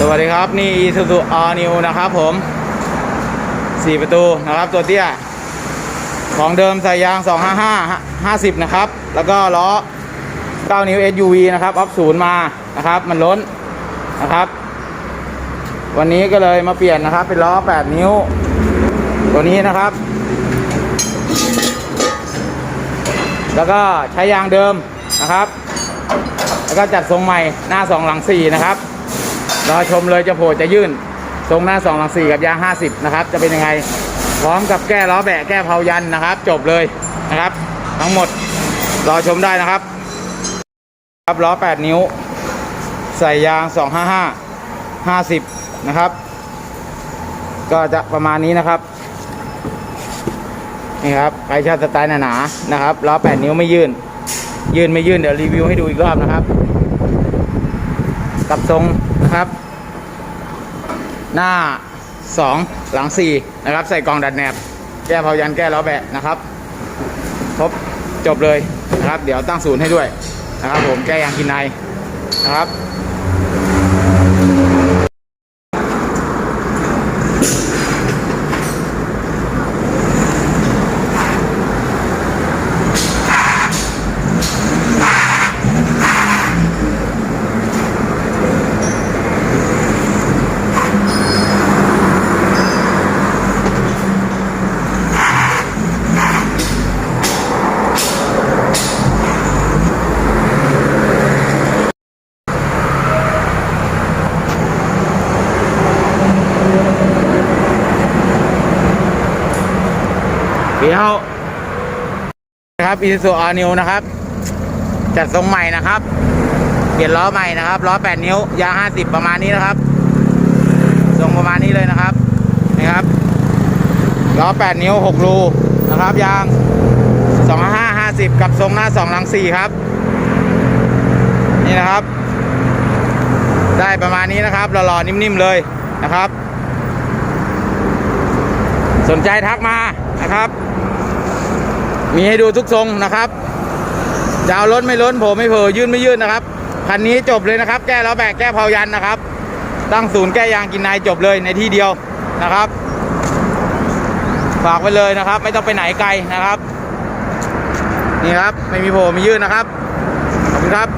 สวัสดีครับนี่ Isuzu All New นะครับผม 4 ประตูนะครับตัวเตี้ย ของเดิมใส่ยาง 255 50 นะครับ แล้วก็ล้อ 9 นิ้ว SUV นะครับ ออฟศูนย์มานะครับ มันล้นนะครับ วันนี้ก็เลยมาเปลี่ยนนะครับ เป็นล้อ 8 นิ้ว ตัวนี้นะครับ แล้วก็ใช้ยางเดิมนะครับ แล้วก็จัดทรงใหม่หน้า 2 หลัง 4 นะครับ รอชมเลยจะโผล่จะยื่น ทรงหน้า 2 หลัง 4 กับยาง 50 นะครับ จะเป็นยังไง พร้อมกับแก้ล้อแบะแก้เพายันนะครับ จบเลยนะครับ ทั้งหมดรอชมได้นะครับ ครับล้อ 8 นิ้ว ใส่ยาง 255 50 นะครับ ก็จะประมาณนี้นะครับนี่ครับใครชอบสไตล์หนาๆนะครับล้อ 8 นิ้วไม่ยื่น ยื่นไม่ยื่นเดี๋ยวรีวิวให้ดูอีกรอบนะครับ กับทรงนะครับ หน้า 2 หลัง 4 นะครับ ใส่กล่องดัดแหนบ แก้เพายันแก้ล้อแบะนะครับครบจบเลยนะครับ เดี๋ยวตั้งศูนย์ให้ด้วยนะครับ ผมแก้ยางกินในนะครับ เดี๋ยวนะครับอีซูอานิวนะครับ จัดทรงใหม่นะครับ เปลี่ยนล้อใหม่นะครับล้อ8นิ้วยาง50ประมาณนี้นะครับ ทรงประมาณนี้เลยนะครับนี่ครับล้อ8นิ้ว6รูนะครับยาง25 50กับทรงหน้า2หลัง4ครับ นี่นะครับ ได้ประมาณนี้นะครับหล่อๆนิ่มๆเลยนะครับ สนใจทักมานะครับ มีให้ดูทุกทรงนะครับจะเอาล้นไม่ล้นโผล่ไม่โผล่ยื่นไม่ยื่นนะครับคันนี้จบเลยนะครับ แก้ล้อแบกแก้เพายันนะครับ ตั้งศูนย์แก้ยางกินนายจบเลยในที่เดียวนะครับ ฝากไว้เลยนะครับ ไม่ต้องไปไหนไกลนะครับ นี่ครับ ไม่มีโผล่ไม่ยื่นนะครับ ขอบคุณครับ